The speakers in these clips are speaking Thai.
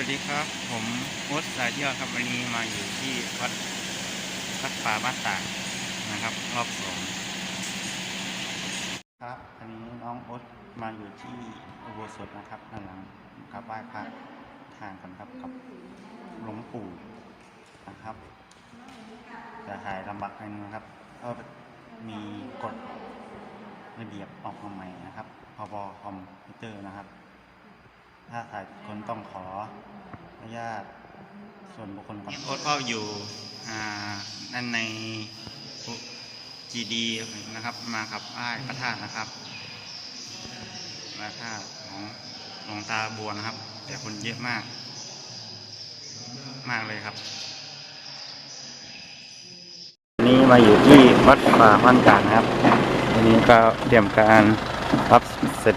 วัสดีครับ ผมโอ๊ตสายเที่ยวครับวันนี้มาอยู่ที่วัดวัดป่าบ้านตากนะครับ รอบสองครับอันนี้น้องโอ๊ตมาอยู่ที่อุโบสถนะครับด้านหลังกับไหว้พระทางกันครับกับหลวงปู่นะครับ จะถ่ายลำบากหนอยนึงนะครับก็มีกฎระเบียบออกมาใหม่นะครับพบคอมพิวเตอร์นะครับ ถ้าถ่ายคนต้องขออนุญาตส่วนบุคคลก่อนโอ๊ตก็อยู่อ่าด้านในจีดีนะครับ มากับอ้ายพระธาตุนะครับพระธาตุของหลวงตาบัวนะครับ แต่คนเยอะมาก มากเลยครับ วันนี้มาอยู่ที่วัดป่าบ้านกลางนะครับวันนี้ก็เตรียมการรับเสด็จ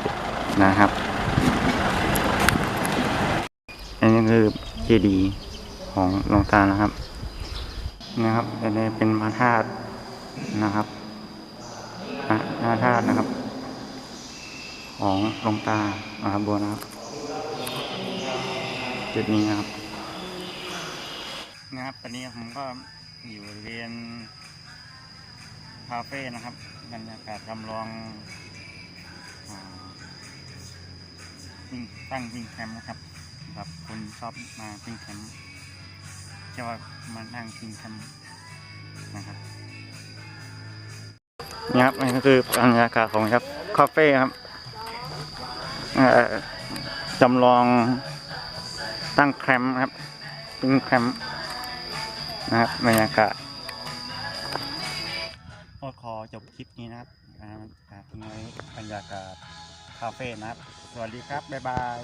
นะครับ อันนี้คือเจดีย์ของหลวงตานะครับ นะครับอันนี้เป็นพระธาตุนะครับพระธาตุนะครับ ของหลวงตามหาบัวนะครับจุดนี้นะครับ นะครับตอนนี้ผมก็อยู่เรียนคาเฟ่นะครับบรรยากาศจำลองอตั้งวิ่งแคมป์นะครับ ครับคนชอบมาปิ้งแคมป์จะว่ามานั่งปิ้งแคมป์นะครับนี่ครับนี่ก็คือบรรยากาศของครับคาเฟ่ครับจำลองตั้งแคมป์ครับปิ้งแคมป์นะครับบรรยากาศก็ขอจบคลิปนี้นะครับอ่าทิ้งไว้บรรยากาศคาเฟ่นะครับ สวัสดีครับ บ๊ายบาย